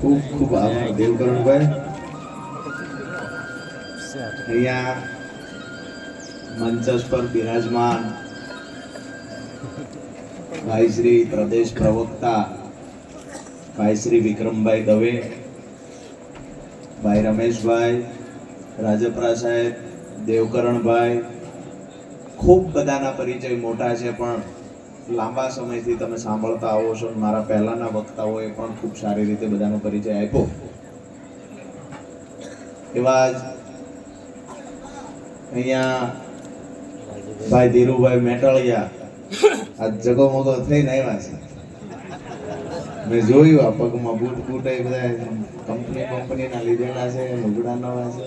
ખૂબ ખૂબ આભાર. દેવકરણભાઈ અહીંયા મંચસ પર બિરાજમાન. ભાઈ શ્રી પ્રદેશ પ્રવક્તા ભાઈ શ્રી વિક્રમભાઈ દવે, ભાઈ રમેશભાઈ, રાજપરા સાહેબ, દેવકરણભાઈ. ખૂબ બધાના પરિચય મોટા છે પણ લાંબા સમયથી તમે સાંભળતા આવો છો મારા પહેલાના વક્તાઓએ પણ ખૂબ સારી રીતે બધાનો પરિચય આપ્યો. એવા જ અહીંયા ભાઈ ધીરુભાઈ મેટળિયા આ જગો મોગો થઈને આવ્યા છે. મેં જોયું આ પગમાં બૂટ બૂટ એ બધા કંપની કંપનીના લીધેલા છે, લુગડા નવા છે.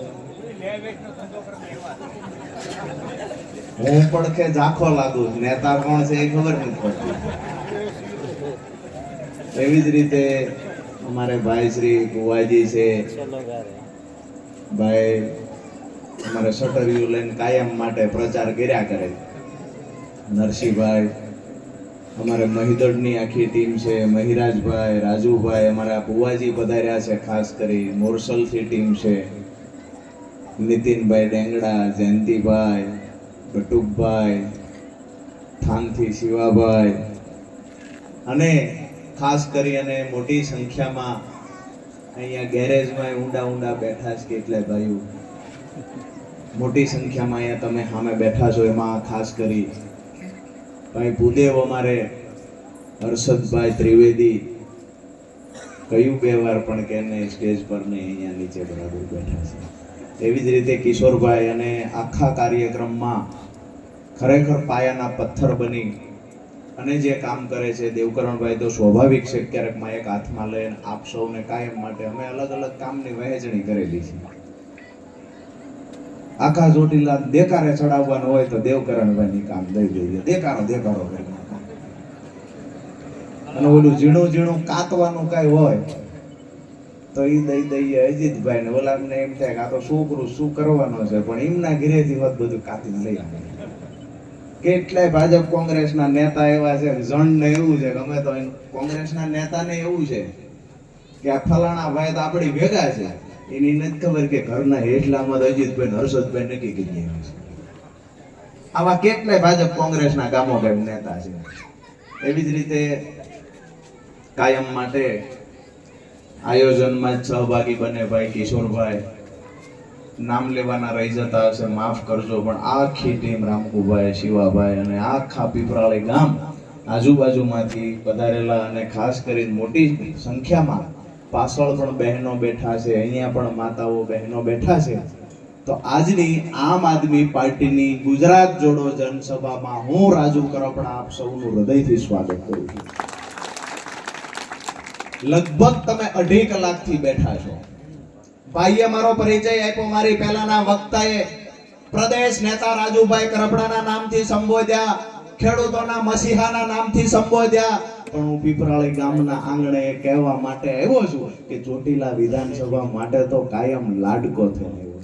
હું પણ કે ઝાખો લાગુ નેતા કોણ છે એ ખબર નથી પડતી. એવી જ રીતે અમારે ભાઈ શ્રી કુવાજી છે. ભાઈ અમારે શટરિયું લઈને કાયમ માટે પ્રચાર કર્યા કરે. નરસિંહભાઈ, અમારે મહિદળની આખી ટીમ છે, મહિરાજભાઈ, રાજુભાઈ, અમારા ભુવાજી પધાર્યા છે, ખાસ કરી મોરસલથી ટીમ છે. નીતિનભાઈ ડેંગડા, જયંતિભાઈ બટુકભાઈ થાનથી શિવાભાઈ અને ખાસ કરી અને મોટી સંખ્યામાં અહીંયા ગેરેજમાં ઊંડા ઊંડા બેઠા છે કેટલાય ભાઈઓ. મોટી સંખ્યામાં અહીંયા તમે સામે બેઠા છો એમાં ખાસ કરી. ભાઈ ભૂદેવ અમારે, હર્ષદભાઈ ત્રિવેદી કયું બે વાર પણ કે નહીં સ્ટેજ પર ને અહીંયા નીચે બરાબર બેઠા છે. એવી જ રીતે કિશોરભાઈ અને આખા કાર્યક્રમમાં ખરેખર પાયાના પથ્થર બની અને જે કામ કરે છે દેવકરણભાઈ તો સ્વાભાવિક છે ક્યારેક એક હાથમાં લઈને આપ સૌને કાયમ માટે અમે અલગ અલગ કામની વહેંચણી કરેલી છે. આખા ચોટીલા દેકારે ચડાવવાનો હોય તો દેવકરણભાઈ ની કામ દઈ દઈએ દેકારો દેકારો કરી અને ઓલું ઝીણું ઝીણું કાતવાનું કઈ હોય તો એ દઈ દઈએ અજીતભાઈ ને ઓલાને એમ થાય કે આ તો છોકરું શું કરવાનો છે? પણ એમના ઘરેથી હોત બધું કાપી લઈ કેટલાય ભાજપ કોંગ્રેસના નેતા એવા છે જણ ને એવું છે ગમે તો કોંગ્રેસના નેતાને એવું છે કે આ ફલાણા ભાઈ તો આપણી ભેગા છે. એની નથી ખબર કે ઘરના હેઠલામાં તો અજીતભાઈ હર્ષદભાઈ નક્કી કરી આવા કેટલાય ભાજપ કોંગ્રેસના ગામો ગામ નેતા છે. એવી જ રીતે કાયમ માટે આયોજનમાં જ સહભાગી બને ભાઈ, કિશોરભાઈ. નામ લેવાના રહી જતા હશે, માફ કરજો, પણ આખી ટીમ રામકુભાઈ, શિવાભાઈ અને આખા પીપરાળી ગામ આજુબાજુમાંથી પધારેલા અને ખાસ કરીને મોટી સંખ્યામાં પાછળ પણ બહેનો બેઠા છે, અહીંયા પણ માતાઓ બહેનો બેઠા છે. તો આજની આમ આદમી પાર્ટીની ગુજરાત જોડો જનસભામાં હું રાજુ કરપડા આપ સૌનું હૃદયથી સ્વાગત કરું છું. લગભગ તમે અઢી કલાકથી બેઠા છો. ભાઈએ મારો પરિચય આપ્યો, મારી પહેલાના વક્તાએ પ્રદેશ નેતા રાજુભાઈ કરપડાના નામથી સંબોધ્યા, ખેડૂતોના મસીહાના નામથી સંબોધ્યા. પણ હું પીપરાળી ગામના આંગણે એ કહેવા માટે આવ્યો છું કે ચોટીલા વિધાનસભા માટે તો કાયમ લાડકો થયો આવ્યો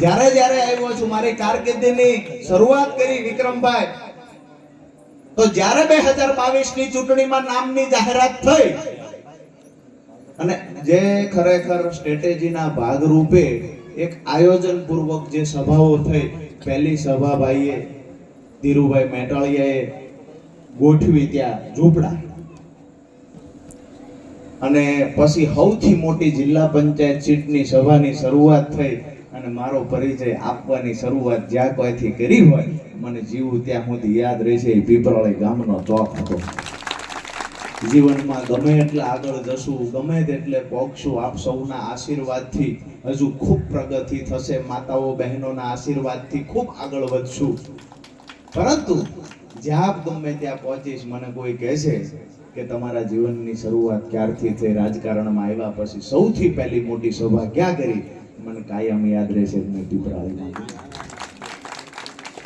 જ્યારે જ્યારે આવ્યો છું, મારી કારકિર્દીની શરૂઆત કરી વિક્રમભાઈ. તો જ્યારે બે હજાર બાવીસની ચૂંટણીમાં નામની જાહેરાત થઈ, અને જે ખરેખર સ્ટ્રેટેજીના ભાગરૂપે એક આયોજન પૂર્વક જે સભાઓ થઈ, પહેલી સભા ભાઈએ ધીરુભાઈ મેટાળિયાએ ગોઠવી ત્યાં ઝૂંપડા. અને પછી સૌથી મોટી જિલ્લા પંચાયત સીટની સભાની શરૂઆત થઈ અને મારો પરિચય આપવાની શરૂઆત જ્યાં કોઈથી કરી હોય, મને જીવું ત્યાં સુધી યાદ રહેશે એ પીપરાળી ગામનો ચોક હતો. જીવનમાં ગમે એટલે આગળ જશું, ગમે તેટલે પોગશું, આપ સૌના આશીર્વાદથી હજુ ખૂબ પ્રગતિ થશે, માતાઓ બહેનોના આશીર્વાદથી ખૂબ આગળ વધશું. પરંતુ જ્યાં ગમે ત્યાં પહોંચીશ, મને કોઈ કહેશે કે તમારા જીવનની શરૂઆત ક્યારથી થઈ? રાજકારણમાં આવ્યા પછી સૌથી પહેલી મોટી સભા ક્યાં કરી? મને કાયમ યાદ રહેશે.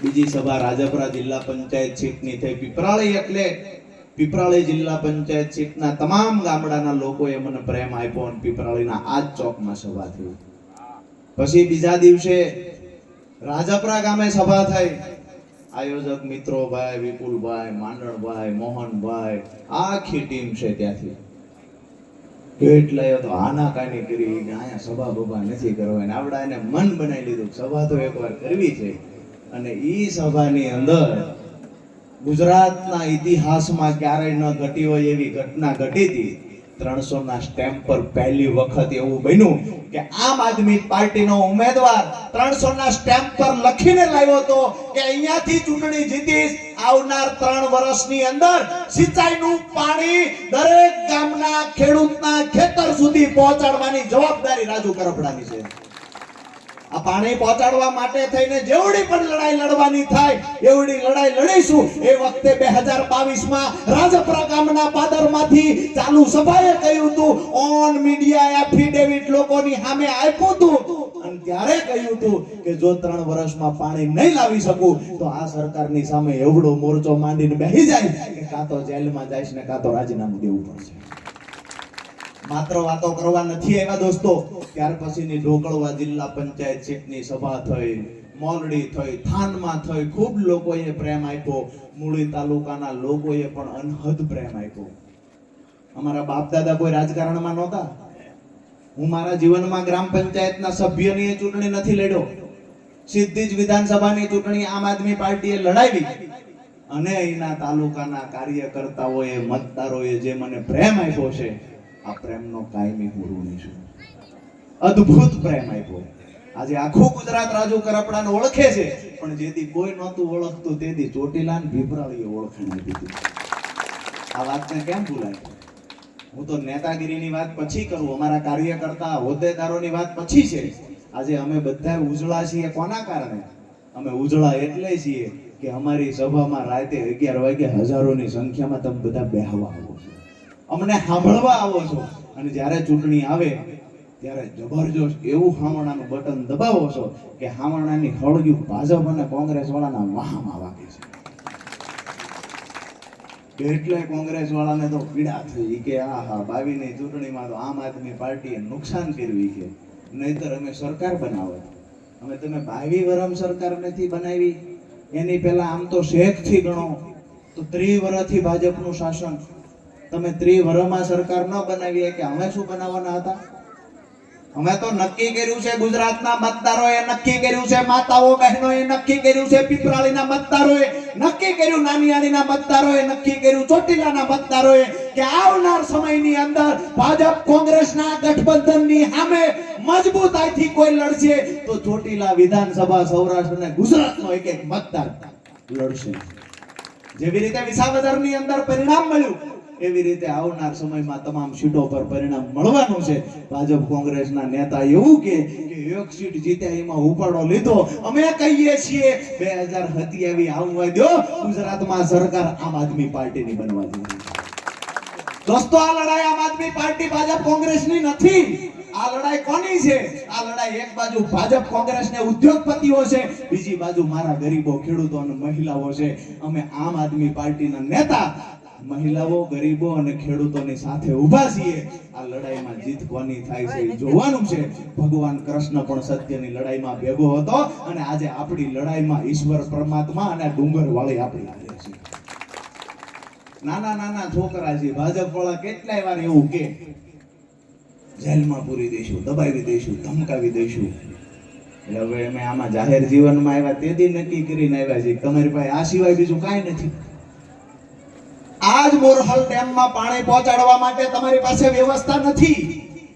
બીજી સભા રાજાપુરા જિલ્લા પંચાયત સીટની થઈ. પીપરાળી એટલે પીપરાળી જિલ્લા પંચાયત સીટના તમામ ગામડાના લોકોએ મને પ્રેમ આપ્યો અને પીપરાળીના આ જ ચોકમાં સભા થઈ. પછી બીજા દિવસે રાજાપુરા ગામે સભા થઈ. આયોજક મિત્રો ભાઈ, વિપુલભાઈ, માંડણભાઈ, મોહનભાઈ, આખી ટીમ છે ત્યાંથી. લાવ્યો તો આનાકાની કરી કે અહીંયા સભા બભા નથી કરવાની આવડા એને મન બનાવી લીધું. સભા તો એકવાર કરવી છે. અને ઈ સભાની અંદર ગુજરાતના ઇતિહાસમાં ક્યારેય ન ઘટી હોય એવી ઘટના ઘટી હતી. ત્રણસો ના સ્ટેમ્પ પર પહેલી વખત એવું બન્યું કે આમ આદમી પાર્ટીનો ઉમેદવાર ત્રણસો ના સ્ટેમ્પ પર લખીને લાવ્યો હતો કે અહીંયાથી ચૂંટણી જીતીશ આવનાર ત્રણ વર્ષની અંદર સિંચાઈનું પાણી દરેક ગામના ખેડૂતના ખેતર સુધી પહોંચાડવાની જવાબદારી રાજુ કરપડાની છે. આ પાણી પહોંચાડવા માટે થઈને જેવડી પણ લડાઈ લડવાની થાય, એવડી લડાઈ લડીશું. એ વખતે બે હજાર બાવીસમાં રાજપરા ગામના પાદરમાંથી ચાલુ સભાએ કહ્યું હતું ઓન મીડિયા એફિડેવિટ લોકોની સામે આપ્યું હતું. અને ત્યારે કહ્યું હતું કે, જો ત્રણ વર્ષમાં પાણી નહીં લાવી શકું, તો આ સરકારની સામે એવડો મોરચો માંડીને બેસી જાય, કે કાં તો જેલમાં જાય ને કાં તો રાજીનામું દેવું પડશે. માત્ર વાતો કરવા નથી આવ્યા દોસ્તો. ત્યાર પછીની ઢોકળવા જિલ્લા પંચાયત સીટની સભા થઈ મોલડી થઈ, થાનમાં થઈ. ખૂબ લોકોએ પ્રેમ આપ્યો. મૂળી તાલુકાના લોકોએ પણ અનહદ પ્રેમ આપ્યો. અમારા બાપ દાદા કોઈ રાજકારણમાં નહોતા. હું મારા જીવનમાં ગ્રામ પંચાયતના સભ્યની ચૂંટણી નથી લડ્યો. સીધી જ વિધાનસભાની ચૂંટણી આમ આદમી પાર્ટીએ લડાવી. અને અહીંના તાલુકાના કાર્યકર્તાઓએ, મતદારોએ જે મને પ્રેમ આપ્યો છે આ પ્રેમનો કાયમી હું નહીં છું. અદ્ભુત પ્રેમ આપ્યો. આજે આખું ગુજરાત રાજુ કરપડાને ઓળખે છે, પણ જેથી કોઈ નહોતું ઓળખતું તેથી ચોટીલા ને ભીપરાળીએ ઓળખાણ આપી આ વાતને કેમ ભૂલાય? હું તો નેતાગીરીની વાત પછી કરું, અમારા કાર્યકર્તા, હોદ્દેદારોની વાત પછી છે. આજે અમે બધા ઉજળા છીએ કોના કારણે? અમે ઉજળા એટલે છીએ કે અમારી સભામાં રાતે અગિયાર વાગે હજારોની સંખ્યામાં તમે બધા બેહવા આવો. અમને સાંભળવા આવો છો. અને જ્યારે ચૂંટણી આવે, ત્યારે જબરજસ્ત એવું હામણાનું બટન દબાવો છો કે હામણાની હળગ્યું ભાજપ અને કોંગ્રેસ વાળાના વાહમાં વાગે છે. એટલે કોંગ્રેસ વાળાને તો પીડા થઈ કે આ હા બાવીની ચૂંટણીમાં તો આમ આદમી પાર્ટીએ નુકસાન કર્યું છે. નહીતર અમે સરકાર બનાવો. અમે તમે બાવી વરમ સરકાર નથી બનાવી. એની પહેલા આમ તો શેખથી ગણો, તો ત્રિવરથી ભાજપનું શાસન તમે ત્રી વર્ષમાં સરકાર ન બનાવી કે અમે શું બનાવવાના હતા? અમે તો નક્કી કર્યું છે ગુજરાતના મતદારોએ, નક્કી કર્યું છે માતાઓ બહેનોએ, નક્કી કર્યું છે પીપરાળીના મતદારોએ, નક્કી કર્યું નાનિયાણીના મતદારોએ, નક્કી કર્યું ચોટીલાના મતદારોએ કે આવનાર સમયની અંદર ભાજપ કોંગ્રેસના ગઠબંધનની સામે મજબૂતાઈથી કોઈ લડશે તો ચોટીલા વિધાનસભા સૌરાષ્ટ્ર અને ગુજરાતનો એક એક મતદાર લડશે. જેવી રીતે વિસાવદરની અંદર પરિણામ મળ્યું એવી રીતે આવનાર સમયમાં તમામ સીટો પર પરિણામ મળવાનું છે. ભાજપ કોંગ્રેસના નેતા એવું કે એક સીટ જીત્યા એમાં ઉપાડો લીધો. અમે કહીએ છીએ, બે હજાર સત્યાવી આવવા દો. ગુજરાતમાં સરકાર આમ આદમી પાર્ટીની બનવા જોઈએ દોસ્તો, આ લડાઈ આમ આદમી પાર્ટી ભાજપ કોંગ્રેસની નથી. આ લડાઈ કોની છે? આ લડાઈ એક બાજુ ભાજપ કોંગ્રેસ ને ઉદ્યોગપતિઓ છે, બીજી બાજુ મારા ગરીબો ખેડૂતો અને મહિલાઓ છે. અમે આમ આદમી પાર્ટીના નેતા મહિલાઓ, ગરીબો અને ખેડૂતોની સાથે ઊભા છીએ. આ લડાઈમાં જીત કોની થાય છે જોવાનું છે. ભગવાન કૃષ્ણ પણ સત્યની લડાઈમાં ભેગો હતો અને આજે આપણી લડાઈમાં ઈશ્વર પરમાત્મા અને ડુંગર વાળી આપણી હારે છે. નાના નાના છોકરા છે, ભાજપ વાળા કેટલાય વાર એવું કે, જેલમાં પૂરી દઈશું, દબાવી દઈશું, ધમકાવી દઈશું. એટલે હવે અમે આમાં જાહેર જીવનમાં આવ્યા, તે દી નક્કી કરીને આવ્યા છે તમારી પાસે આ સિવાય બીજું કાંઈ નથી. આજ મોરહલ ડેમમાં પાણી પહોંચાડવા માટે તમારી પાસે વ્યવસ્થા નથી.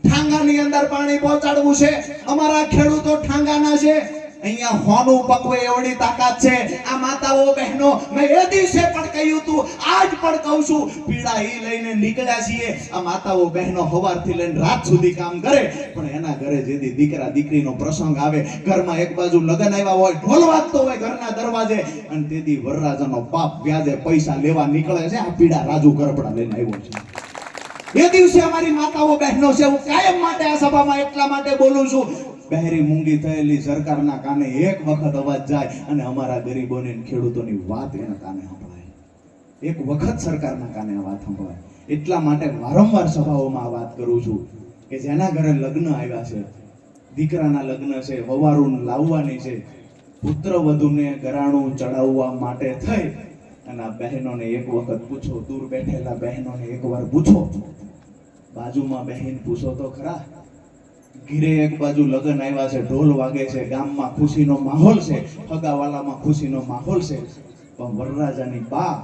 ઠાંગાની અંદર પાણી પહોંચાડવું છે. અમારા ખેડૂતો ઠાંગાના છે. અહીંયા હોનું પકવે એવડી તાકાત છે. આ માતાઓ, બહેનો, મેં એ દિવસે પણ કહ્યું હતું, આજ પણ કહું છું, પીડા ઈ લઈને નીકળ્યા છીએ. આ માતાઓ, બહેનો સવારથી લઈને રાત સુધી કામ કરે, પણ એના ઘરે જેથી દીકરા, દીકરીનો પ્રસંગ આવે, ઘરમાં એક બાજુ લગન આવ્યા હોય, ઢોલ વાગતો હોય ઘરના દરવાજે, અને તેથી વરરાજાનો પાપ વ્યાજે પૈસા લેવા નીકળે છે, આ પીડા રાજુ ગરબડા લઈને આવ્યો છે. એ દિવસે અમારી માતાઓ, બહેનો છે, હું કાયમ માટે આ સભામાં એટલા માટે બોલું છું બહેરી મૂંગી થયેલી સરકારના કાને એક વખત અવાજ જાય અને અમારા ગરીબોને ખેડૂતોની વાત એના કાને સંભળાય. એક વખત સરકારના કાને આ વાત સંભળાય. એટલા માટે વારંવાર સભાઓમાં આ વાત કરું છું કે જેના ઘરે લગ્ન આવ્યા છે, દીકરાના લગ્ન છે વવારું લાવવાની છે, પુત્ર વધુને ગરાણું ચડાવવા માટે થઈ અને આ બહેનોને એક વખત પૂછો, દૂર બેઠેલા બહેનોને એકવાર પૂછો, બાજુમાં બહેન પૂછો તો ખરા. ઘીરે એક બાજુ લગ્ન આવ્યા છે, ઢોલ વાગે છે, ગામમાં ખુશીનો માહોલ છે, ફગાવાલામાં ખુશીનો માહોલ છે. પણ વરરાજાની બા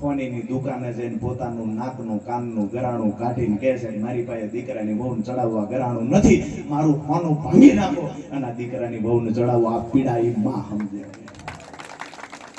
ફોનીની દુકાને જઈને પોતાનું નાકનું, કાનનું, ગરાણું કાઢીને કહે છે, મારી પાસે દીકરાની વહુને ચડાવવા ગરાણું નથી, મારું હોનું ભાંગી નાખો. અને દીકરાની વહુને ચડાવવા આ પીડા એ માં સમજે.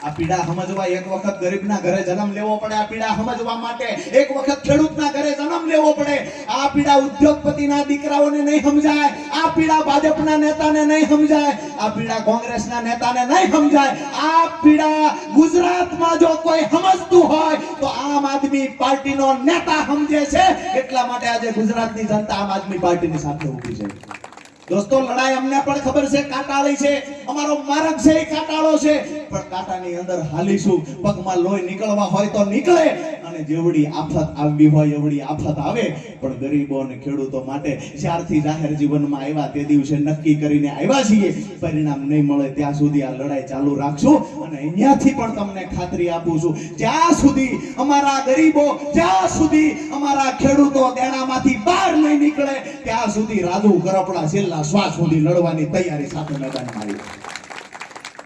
આ પીડા સમજવા એક વખત ગરીબના ઘરે જન્મ લેવો પડે, આ પીડા સમજવા માટે એક વખત ખેડૂતના ઘરે જન્મ લેવો પડે. આ પીડા ઉદ્યોગપતિના દીકરાઓને નહીં સમજાય, આ પીડા ભાજપના નેતાને નહીં સમજાય, આ પીડા કોંગ્રેસના નેતાને નહીં સમજાય. આ પીડા ગુજરાતમાં જો કોઈ સમજતું હોય, તો આમ આદમી પાર્ટીનો નેતા સમજે છે. એટલા માટે આજે ગુજરાતની જનતા આમ આદમી પાર્ટીની સાથે ઊભી છે. દોસ્તો, લડાઈ અમને પણ ખબર છે, કાટાળી છે. અમારો માર્ગ છે એ કાટાળો છે. પણ કાંટાની અંદર હાલીશું. પગમાં લોહી નીકળવા હોય તો નીકળે. અને જેવડી આફત આવવી હોય, એવડી આફત આવે. પણ ગરીબો અને ખેડૂતો માટે જ્યારથી જાહેર જીવનમાં આવ્યા તે દિવસે નક્કી કરીને આવ્યા છીએ. પરિણામ નહીં મળે ત્યાં સુધી આ લડાઈ ચાલુ રાખશું. અને અહીંયાથી પણ તમને ખાતરી આપું છું. જ્યાં સુધી અમારા ગરીબો, જ્યાં સુધી અમારા ખેડૂતો દેણામાંથી બહાર નહીં નીકળે, ત્યાં સુધી રાજુ કરપડા છેલ્લા શ્વાસ સુધી લડવાની તૈયારી સાથે મેદાનમાં આવી.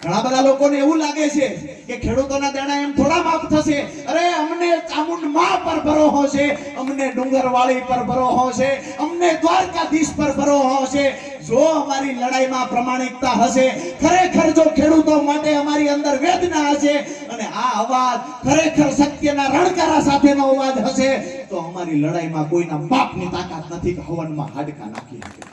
ઘણા બધા લોકોને એવું લાગે છે કે ખેડૂતોના દાણા એમ થોડા માફ થશે. અરે, અમને ચામુંડમાં પર ભરોહો છે, અમને ડુંગરવાળી પર ભરોહો છે, અમને દ્વારકાધીશ પર ભરોહો છે. જો અમારી લડાઈમાં પ્રમાણિકતા હશે, ખરેખર જો ખેડૂતો માટે અમારી અંદર વેદના હશે અને આ અવાજ ખરેખર સત્યના રણકારા સાથેનો અવાજ હશે, તો અમારી લડાઈમાં કોઈના બાપની તાકાત નથી હવનમાં હાડકા નાખી શકે.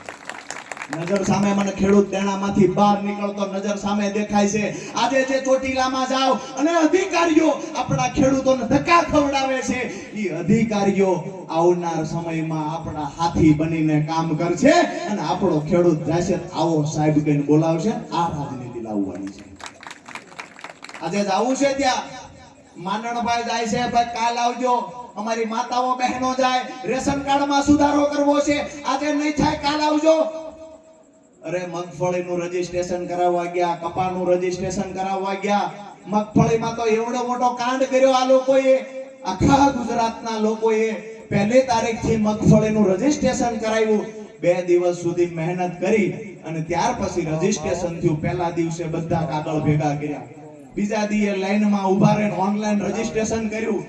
નજર સામે મને ખેડૂત દેણામાંથી બહાર નીકળતો નજર સામે દેખાય છે. આજે જે ચોટીલામાં જાઓ અને અધિકારીઓ આપણા ખેડૂતોને ધક્કા ખવડાવે છે એ અધિકારીઓ આવનાર સમયમાં આપણા હાથી બનીને કામ કરશે અને આપણો ખેડૂત જશે. આવો સાહેબ કહીને બોલાવશે. આ રાજનીતિ લાવવાની છે. આજે જવું છે ત્યાં. માંડણભાઈ જાય છે, ભાઈ, કાલ આવજો. અમારી માતાઓ બહેનો જાય. રેશન કાર્ડમાં સુધારો કરવો છે. આજે નહીં થાય, કાલ આવજો. અરે મગફળીનું રજીસ્ટ્રેશન કરાવવા ગયા, કપાનું રજીસ્ટ્રેશન કરાવવા ગયા. મગફળીમાં તો એવડો મોટો કાંડ કર્યો આ લોકોએ. આખા ગુજરાતના લોકોએ પહેલી તારીખથી મગફળીનું રજીસ્ટ્રેશન કરાવ્યું. બે દિવસ સુધી મહેનત કરી અને ત્યાર પછી રજીસ્ટ્રેશન થયું. પહેલા દિવસે બધા કાગળ ભેગા કર્યા. બીજા દિવસે લાઈનમાં ઊભા રહીને ઓનલાઈન રજીસ્ટ્રેશન કર્યું.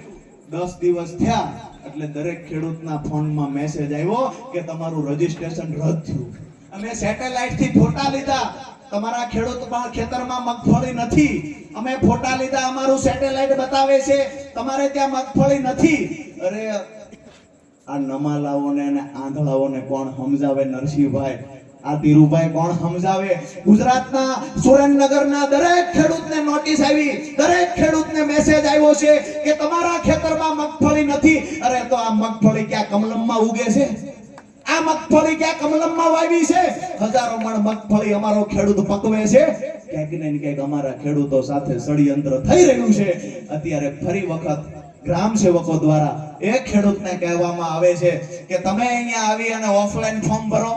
દસ દિવસ થયા, એટલે દરેક ખેડૂતના ફોનમાં મેસેજ આવ્યો કે તમારું રજીસ્ટ્રેશન રદ થયું. અમે સેટેલાઇટથી ફોટા લીધા. તમારા ખેડૂત ખેતરમાં મગફળી નથી. અમે ફોટા લીધા, અમારું સેટેલાઇટ બતાવે છે. તમારે ત્યાં મગફળી નથી. અરે, આ નમાલાઓને અને આંધળાઓને કોણ સમજાવે નરસિંહભાઈ? આ ધીરુભાઈ કોણ સમજાવે? ગુજરાતના સુરેન્દ્રનગરના દરેક ખેડૂતને નોટિસ આવી, દરેક ખેડૂતને મેસેજ આવ્યો છે કે તમારા ખેતરમાં મગફળી નથી. અરે, તો આ મગફળી ક્યાં કમલમમાં ઉગે છે? આ મગફળી ક્યાં કમલમમાં વાવી છે? હજારો મણ મગફળી અમારો ખેડૂત પકવે છે. ક્યાંક ને ક્યાંક અમારા ખેડૂતો સાથે ષડયંત્ર થઈ રહ્યું છે. અત્યારે ફરી વખત ગ્રામ સેવકો દ્વારા એ ખેડૂતને કહેવામાં આવે છે કે તમે અહીંયા આવી અને ઓફલાઈન ફોર્મ ભરો.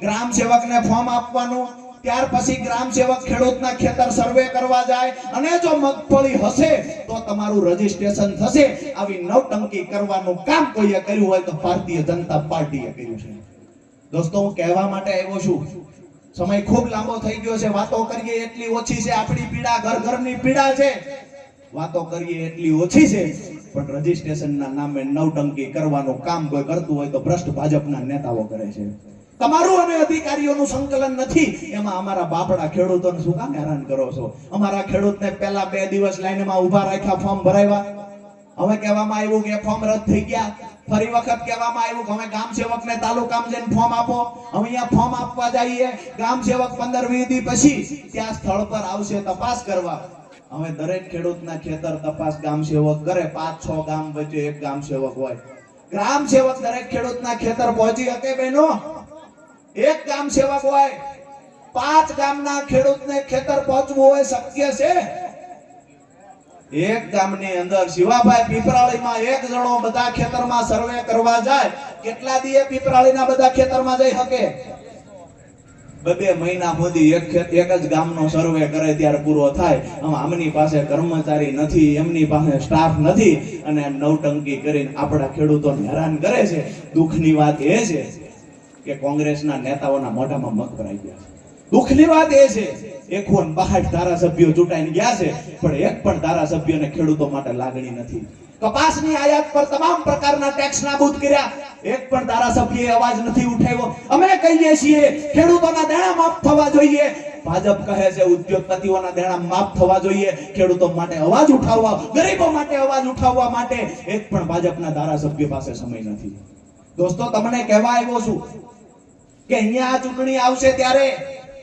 ગ્રામ સેવકને ફોર્મ આપવાનું. ત્યાર પછી ગ્રામ સેવક ખેડૂતના ખેતર સર્વે કરવા જાય અને જો મગફળી હશે તો તમારું રજીસ્ટ્રેશન થશે. આવી નવટંકી કરવાનું કામ કોઈએ કર્યું હોય તો ભારતીય જનતા પાર્ટીએ કર્યું છે. દોસ્તો, હું કહેવા માટે આવ્યો છું. સમય ખૂબ લાંબો થઈ ગયો છે. વાતો કરીએ એટલી ઓછી છે. આપણી પીડા ઘર ઘરની પીડા છે. વાતો કરીએ એટલી ઓછી છે. પણ રજીસ્ટ્રેશનના નામે નવટંકી કરવાનું કામ કોઈ કરતું હોય તો ભ્રષ્ટ ભાજપના નેતાઓ કરે છે. તમારું અને અધિકારીઓનું સંકલન નથી. એમાં અમારા બાપડા ખેડૂતોને શું કામ હેરાન કરો છો? અમારા ખેડૂતને પહેલા બે દિવસ લાઈનમાં ઊભા રાખ્યા, ફોર્મ ભરાવ્યા. હવે કહેવામાં આવ્યું કે ફોર્મ રદ થઈ ગયા. ફરી વખત કહેવામાં આવ્યું કે હવે ગામ સેવકને તાલુકામાં જઈને ફોર્મ આપો. હવે અહીંયા ફોર્મ આપવા જઈએ. ગામ સેવક પંદર વીસ પછી ત્યાં સ્થળ પર આવશે તપાસ કરવા. હવે દરેક ખેડૂતના ખેતર તપાસ ગામ સેવક કરે. પાંચ, છ ગામ વચ્ચે એક ગામ સેવક હોય. ગ્રામ સેવક દરેક ખેડૂતના ખેતર પહોંચી શકે બહેનો એક ગામ સેવક હોય, પાંચ ગામના ખેડૂતને ખેતર પહોંચવું હોય શક્ય છે? એક ગામની અંદર શિવાભાઈ પીપરાળીમાં એક જણો બધા ખેતરમાં સર્વે કરવા જાય, કેટલા દીએ પીપરાળીના બધા ખેતરમાં જઈ શકે? બે બે મહિના સુધી એક એક જ ગામનો સર્વે કરે ત્યારે પૂરો થાય. આમાં આમની પાસે કર્મચારી નથી, એમની પાસે સ્ટાફ નથી, અને નવટંકી કરીને આપણા ખેડૂતોને હેરાન કરે છે. દુઃખની વાત એ છે કે કોંગ્રેસના નેતાઓના મોઢામાં મગ ભરાઈ ગયા છે. દુઃખની વાત એ છે, એકો ને બાહઠ ધારાસભ્યો ચૂંટાઈને ગયા છે, પણ એક પણ ધારાસભ્યને ખેડૂતો માટે લાગણી નથી. કપાસની આયાત પર તમામ પ્રકારના ટેક્સ નાબૂદ કર્યા. એક પણ ધારાસભ્યએ અવાજ નથી ઉઠાવ્યો. અમે કહીએ છીએ, ખેડૂતોના દેણા માફ થવા જોઈએ. ભાજપ કહે છે, ઉદ્યોગપતિઓના દેણા માફ થવા જોઈએ. ખેડૂતો માટે અવાજ ઉઠાવવા, ગરીબો માટે અવાજ ઉઠાવવા માટે એક પણ ભાજપના ધારાસભ્ય પાસે સમય નથી. દોસ્તો, તમને કહેવા આવ્યો છું કે અહીંયા આ ચૂંટણી આવશે ત્યારે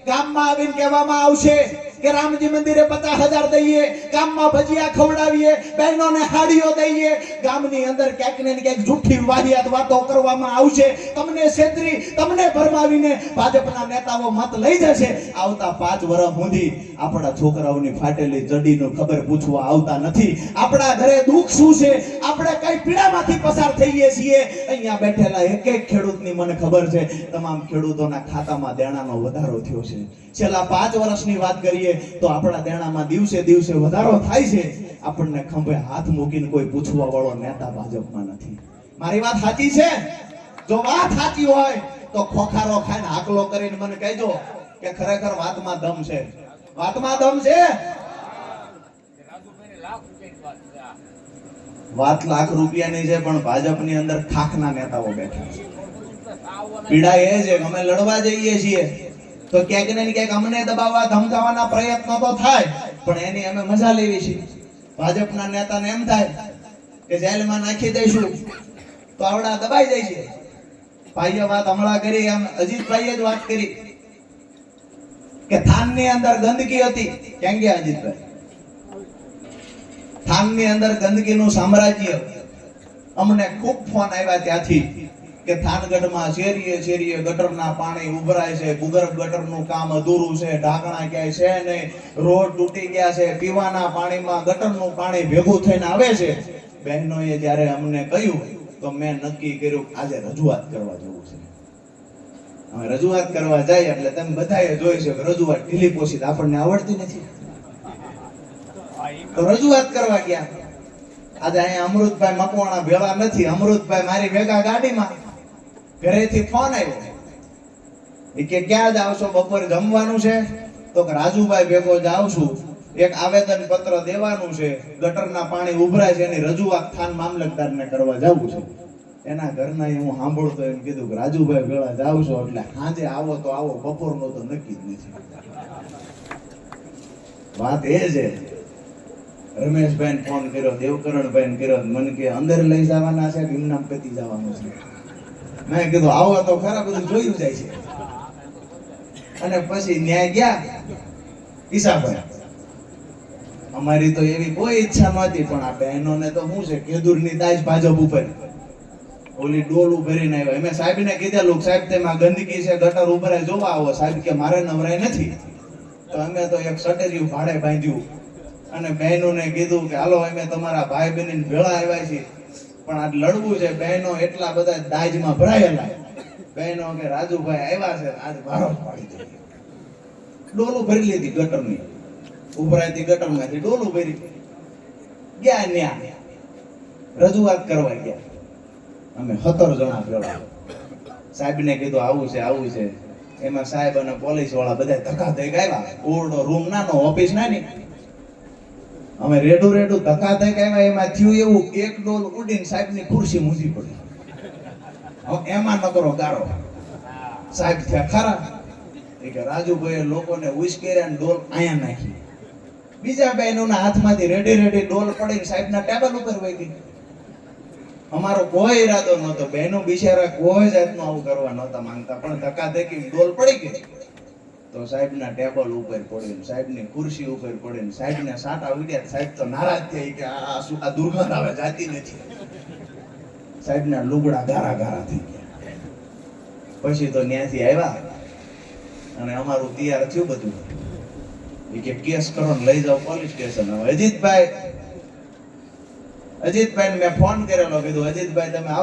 ગામમાં આવીને કહેવામાં આવશે કે રામજી મંદિરે પચાસ હજાર દઈએ, ગામમાં ભજીયા ખવડાવીએ, બહેનોને હાડીઓ દઈએ. ગામની અંદર ક્યાંક ને ક્યાંક જૂઠી વાહિયાત વાતો કરવામાં આવશે. તમને છેતરી, તમને ભરમાવીને ભાજપના નેતાઓ મત લઈ જશે. આવતા પાંચ વર્ષ સુધી આપણા છોકરાઓની ફાટેલી જડીનું ખબર પૂછવા આવતા નથી. આપણા ઘરે દુઃખ શું છે? આપણે કઈ પીડામાંથી પસાર થઈએ છીએ? અહીંયા બેઠેલા એક એક ખેડૂતની મને ખબર છે, તમામ ખેડૂતોના ખાતામાં દેણાનો વધારો થયો છે. છેલ્લા પાંચ વર્ષની વાત કરીએ તો આપણા દેણામાં દિવસે દિવસે વધારો થાય છે. આપણને ખંભે હાથ મૂકીને કોઈ પૂછવા વાળો નેતા ભાજપમાં નથી. મારી વાત સાચી છે? જો વાત સાચી હોય, તો ખોખારો ખાઈને હાકલો કરીને મને કહેજો કે ખરેખર વાતમાં દમ છે. વાતમાં દમ છે? વાત લાખ રૂપિયાની છે, પણ ભાજપની અંદર ખાખના નેતાઓ બેઠા છે. પીડા એ છે અમે લડવા જઈએ છીએ. તો ક્યાંક ને ક્યાંક અમને દબાવવા, ધમકાવવાના પ્રયત્નો તો થાય, પણ એની અમે મજા લેવી છે. ભાજપના નેતાને એમ થાય કે જેલમાં નાખી દઈશું, તો આવડા દબાઈ જાય છે. ભાઈએ વાત હમણાં કરી, એમ અજીતભાઈએ જ વાત કરી કે થાનની અંદર ગંદકી હતી. કેમ કે અજીતભાઈ? થાનની અંદર ગંદકીનું સામ્રાજ્ય. અમને ખૂબ ફોન આવ્યા ત્યાંથી. કે થાનગઢમાં શેરીએ શેરીએ ગટરના પાણી ઉભરાય છે, ભૂગર્ભ ગટરનું કામ અધૂરું છે, ઢાંકણા ક્યાંય છે નહીં, રોડ તૂટી ગયા છે, પીવાના પાણીમાં ગટરનું પાણી ભેગું થઈને આવે છે. બહેનોએ જ્યારે અમને કહ્યું, તો મેં નક્કી કર્યું આજે રજૂઆત કરવા જવું છે. અમે રજૂઆત કરવા જાય એટલે તમે બધાએ જોઈ છે રજૂઆત ઢીલી પોસી આપણને આવડતી નથી. તો રજૂઆત કરવા ગયા. આજે અહીંયા અમૃતભાઈ મકવાણા ભેળા નથી. અમૃતભાઈ મારી ભેગા ગાડીમાં. ઘરેથી ફોન આવ્યો. એ કે, ક્યાં જાવ છો? બપોરે જમવાનું છે? તો કે, રાજુભાઈ ભેગો જાઉં છું. એક આવેદન પત્ર દેવાનું છે. ગટરના પાણી ઉભરાય છે. એની રજૂઆત થાન મામલતદારને કરવા જવું છે. એના ઘરના હું સાંભળતો એમ કીધું કે, રાજુભાઈ ભેળા જાવ છો, એટલે સાંજે આવો તો આવો. બપોરનો તો નક્કી જ નથી. વાત એ છે. રમેશભાઈ ફોન કર્યો દેવકરણભાઈ કર્યો. મને કે, અંદર લઈ જવાના છે કે ઇમનામ પતી જવાનું છે? મેં કીધું, આવો તો ખરા, બધું જોયું જાય છે. અને પછી ન્યાય ગયા ઈસાભાઈ અમારી તો એવી કોઈ ઈચ્છા નહોતી, પણ આ બહેનોને તો શું છે, કેદુરની દાજ ભાજપ ઉપર. ઓલી ડોલું ભરીને આવ્યા. અમે સાહેબને કીધેલું સાહેબ, તેમાં ગંદકી છે, ગટર ઉભરાય, જોવા આવો. સાહેબ કે, મારે નવરાય નથી. તો અમે તો એક સટેરિયું ભાડે બાંધ્યું. અને બહેનોને કીધું કે, હાલો, અમે તમારા ભાઈ બહેન ભેળા આવ્યા છીએ. પણ આ લડવું છે, બહેનો એટલા બધા દાજમાં ભરાયેલા બહેનો કે રાજુભાઈ આવ્યા છે, આજ વારો પાડી દે. ડોલું ભરી લીધી ગટરની. ઉભરાતી ગટરમાંથી ડોલું ભરી. ગયા ન્યા. રજૂઆત કરવા ગયા. અમે સત્તર જણા ભેળા. સાહેબને કીધું, આવું છે આવું છે. એમાં સાહેબ અને પોલીસવાળા બધા ધક્કા થઈ ગયા. ઓરડો રૂમ નાનો, ઓફિસ નાની. અમે રેડું રેડું ધક્કા ધક્કા આવ્યા, એમાં થયું એવું, એક ડોલ ઉડીને સાહેબની ખુરશી મૂજી પડી. એમાં નકરો ગાળો. સાહેબ થયા ખરા. એ કે રાજુભાઈએ લોકોને ઉશ્કેર્યા ને ડોલ અહીંયા નાખી. બીજા બહેનોના હાથમાંથી રેડી રેડી ડોલ પડીને સાહેબના ટેબલ ઉપર વહી ગઈ અમારો કોઈ ઈરાદો નહોતો. બહેનો બિચારા કોઈ જાતનું આવું કરવા નહોતા માંગતા. પણ ધક્કા ધક્કી ડોલ પડી ગઈ. તો સાહેબના ટેબલ ઉપર પડીને સાહેબની ખુરશી ઉપર પડીને સાહેબને સાટા ઉડ્યા સાહેબ તો નારાજ થઈ કે આ શું આ દુર્ગંધ આવે, જાતી નથી. સાહેબના લુગડા ગારા ગારા થઈ ગયા. પછી તો ત્યાંથી આવ્યા અને અમારું તૈયાર થયું બધું. એ કે, કેસ કરો ને લઈ જાઓ પોલીસ સ્ટેશન. હવે અજીતભાઈ અજીતભાઈ મેં ફોન કરેલો, કીધું, અજીતભાઈ, તમે